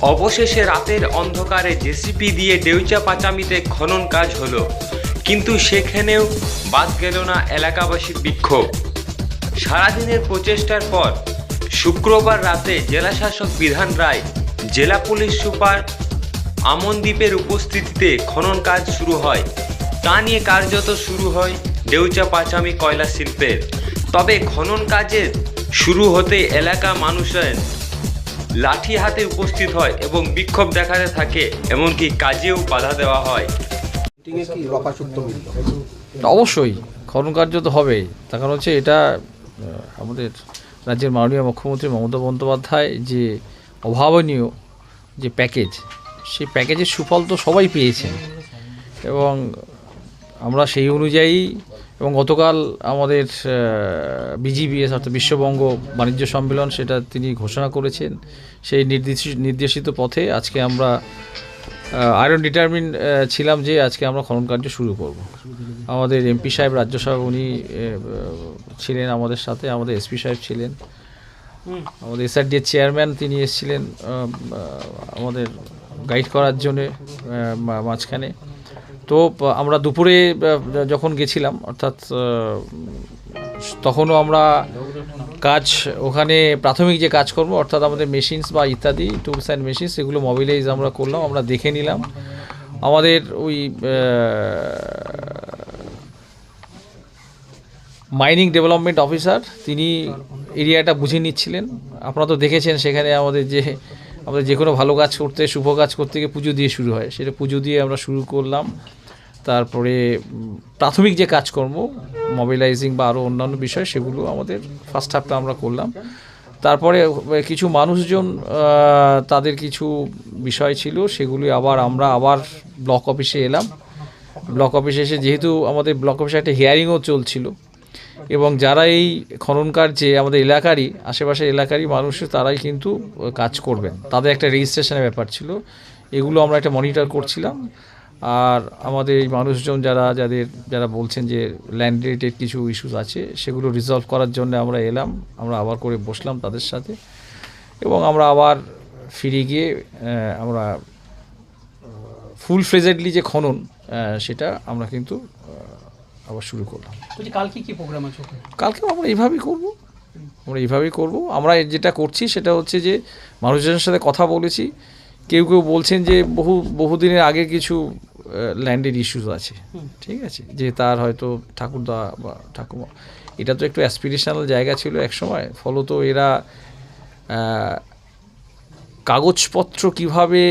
অবশেষে রাতের অন্ধকারে জেসিপি দিয়ে ডেউচা পাচামিতে খনন কাজ হলো। কিন্তু সেখানেও বাদ গেল না এলাকাবাসীর বিক্ষোভ। সারাদিনের প্রচেষ্টার পর শুক্রবার রাতে জেলাশাসক বিধান রায়, জেলা পুলিশ সুপার আমনদ্বীপের উপস্থিতিতে খনন কাজ শুরু হয়। তা নিয়ে কার্যত শুরু হয় ডেউচা পাচামি কয়লা শিল্পের। তবে খনন কাজের শুরু হতে এলাকা মানুষের লাঠি হাতে উপস্থিত হয় এবং বিক্ষোভ দেখাতে থাকে এমনকি কাজেও বাধা দেওয়া হয়। অবশ্যই খনন কার্য তো হবেই। তার কারণ হচ্ছে এটা আমাদের রাজ্যের মাননীয় মুখ্যমন্ত্রী মমতা বন্দ্যোপাধ্যায় যে অভাবনীয় যে প্যাকেজ সেই প্যাকেজের সুফল তো সবাই পেয়েছেন। এবং আমরা সেই অনুযায়ী এবং গতকাল আমাদের বিজিবিএস অর্থাৎ বিশ্ববঙ্গ বাণিজ্য সম্মেলন সেটা তিনি ঘোষণা করেছেন। সেই নির্দেশ নির্দেশিত পথে আজকে আমরা আয়রন ডিটারমিন ছিলাম যে আজকে আমরা খনন কার্য শুরু করব। আমাদের এমপি সাহেব রাজ্যসভা উনি ছিলেন আমাদের সাথে আমাদের এসপি সাহেব ছিলেন। আমাদের এসআরডি চেয়ারম্যান তিনি এসেছিলেন আমাদের গাইড করার জন্যে মাঝখানে। তো আমরা দুপুরে যখন গেছিলাম, অর্থাৎ তখনও আমরা কাজ, ওখানে প্রাথমিক যে কাজ কাজকর্ম, অর্থাৎ আমাদের মেশিনস বা ইত্যাদি টুলস অ্যান্ড মেশিনস সেগুলো মোবিলাইজ আমরা করলাম, আমরা দেখে নিলাম। আমাদের ওই মাইনিং ডেভেলপমেন্ট অফিসার তিনি এরিয়াটা বুঝে নিচ্ছিলেন। আপনারা তো দেখেছেন সেখানে আমাদের যে আমাদের যে কোনো ভালো কাজ করতে, শুভ কাজ করতে গিয়ে পুজো দিয়ে শুরু হয়। সেটা পুজো দিয়ে আমরা শুরু করলাম। তারপরে প্রাথমিক যে কাজকর্ম মোবিলাইজিং বা আরও অন্যান্য বিষয়, সেগুলো আমাদের ফার্স্ট হাফটা আমরা করলাম। তারপরে কিছু মানুষজন তাদের কিছু বিষয় ছিল, সেগুলি আবার আমরা আবার ব্লক অফিসে এলাম। ব্লক অফিসে এসে যেহেতু আমাদের ব্লক অফিসে একটা হিয়ারিংও চলছিল, এবং যারা এই খনন কার্যে আমাদের এলাকারই আশেপাশের এলাকারই মানুষ, তারাই কিন্তু কাজ করবেন। তাদের একটা রেজিস্ট্রেশনের ব্যাপার ছিল। এগুলো আমরা একটা মনিটর করছিলাম। আর আমাদের এই মানুষজন যারা যাদের যারা বলছেন যে ল্যান্ড রিলেটেড কিছু ইস্যুস আছে সেগুলো রিজলভ করার জন্য আমরা এলাম আমরা আবার করে বসলাম তাদের সাথে। এবং আমরা আবার ফিরে গিয়ে আমরা ফুল ফ্রেজেডলি যে খনন সেটা আমরা কিন্তু আবার শুরু করলাম। কালকে কি প্রোগ্রাম আছে কালকে আমরা এইভাবেই করব। আমরা এইভাবেই করব। আমরা যেটা করছি সেটা হচ্ছে যে মানুষজনের সাথে কথা বলেছি কেউ কেউ বলছেন যে বহু বহুদিনের আগে কিছু ল্যান্ডের ইস্যুস আছে। ঠিক আছে? যে তার হয়তো ঠাকুরদা বা ঠাকুমা এটা তো একটু অ্যাসপিরেশনাল জায়গা ছিল এক সময়। ফলত এরা কাগজপত্র কীভাবে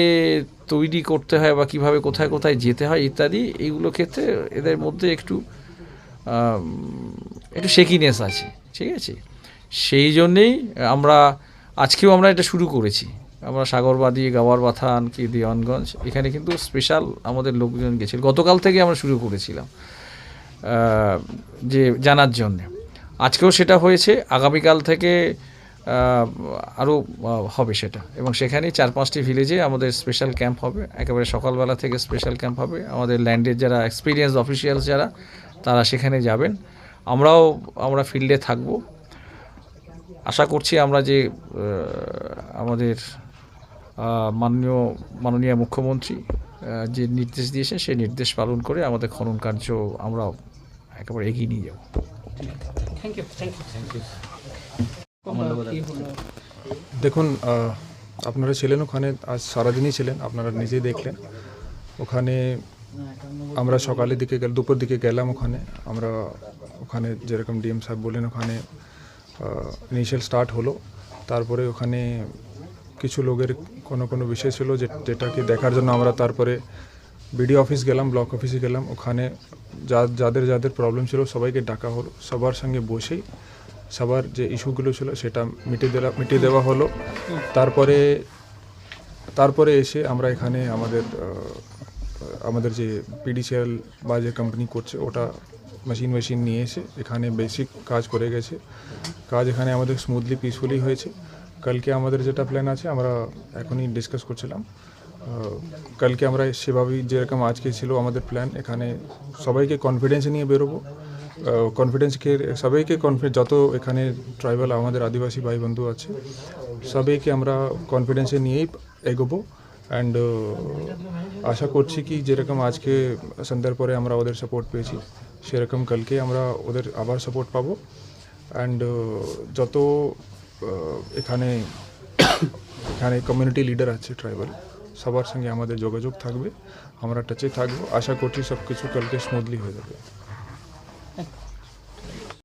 তৈরি করতে হয় বা কীভাবে কোথায় কোথায় যেতে হয় ইত্যাদি এইগুলো ক্ষেত্রে এদের মধ্যে একটু একটু শেকিনেস আছে। ঠিক আছে? সেই জন্যেই আমরা আজকেও আমরা এটা শুরু করেছি। আমরা সাগরবাদী গাওয়ার বাথান কি দিওয়ানগঞ্জ, এখানে কিন্তু স্পেশাল আমাদের লোকজন গেছিল। গতকাল থেকে আমরা শুরু করেছিলাম যে জানার জন্যে। আজকেও সেটা হয়েছে, আগামীকাল থেকে আরও হবে সেটা। এবং সেখানেই চার পাঁচটি ভিলেজে আমাদের স্পেশাল ক্যাম্প হবে। একেবারে সকালবেলা থেকে স্পেশাল ক্যাম্প হবে। আমাদের ল্যান্ডের যারা এক্সপিরিয়েন্স অফিসিয়ালস যারা, তারা সেখানে যাবেন। আমরাও, আমরা ফিল্ডে থাকব। আশা করছি আমরা যে আমাদের মাননীয় মাননীয় মুখ্যমন্ত্রী যে নির্দেশ দিয়েছেন সেই নির্দেশ পালন করে আমাদের খনন কার্য আমরা একেবারে এগিয়ে নিয়ে যাব। Thank you thank you thank you দেখুন আপনারা ছিলেন ওখানে আজ সারাদিনই ছিলেন আপনারা নিজেই দেখলেন। ওখানে আমরা সকালের দিকে গেল দুপুর দিকে গেলাম ওখানে। আমরা ওখানে যেরকম ডিএম সাহেব বললেন ওখানে ইনিশিয়াল স্টার্ট হলো। তারপরে ওখানে কিছু লোকের কোনো কোনো বিষয় ছিল যে যেটাকে দেখার জন্য আমরা তারপরে বিডিও অফিস গেলাম, ব্লক অফিসে গেলাম। ওখানে যা, যাদের যাদের প্রবলেম ছিল সবাইকে ডাকা হলো। সবার সঙ্গে বসেই সবার যে ইস্যুগুলো ছিল সেটা মিটিয়ে দেওয়া মিটিয়ে দেওয়া হলো। তারপরে তারপরে এসে আমরা এখানে আমাদের আমাদের যে পিডিসিএল বা যে কোম্পানি করছে ওটা মেশিন মেশিন নিয়ে এসে এখানে বেসিক কাজ করে গেছে। কাজ এখানে আমাদের স্মুথলি পিসফুলি হয়েছে। কালকে আমাদের যেটা প্ল্যান আছে, আমরা এখনই ডিসকাস করছিলাম। কালকে আমরা সেভাবেই যেরকম আজকে ছিল আমাদের প্ল্যান এখানে সবাইকে কনফিডেন্স নিয়ে বেরোবো। কনফিডেন্সকে সবাইকে কনফিডেন্স যত এখানে ট্রাইবাল আমাদের আদিবাসী ভাই বন্ধু আছে, সবাইকে আমরা কনফিডেন্সে নিয়েই এগোবো। অ্যান্ড আশা করছি কি যেরকম আজকে সন্ধ্যার পরে আমরা ওদের সাপোর্ট পেয়েছি, সেরকম কালকে আমরা ওদের আবার সাপোর্ট পাবো। অ্যান্ড যত এখানে এখানে কমিউনিটি লিডার আছে ট্রাইবাল সবার সঙ্গে আমাদের যোগাযোগ থাকবে, আমরা টাচে থাকব। আশা করছি সব কিছু কালকে স্মুথলি হয়ে যাবে।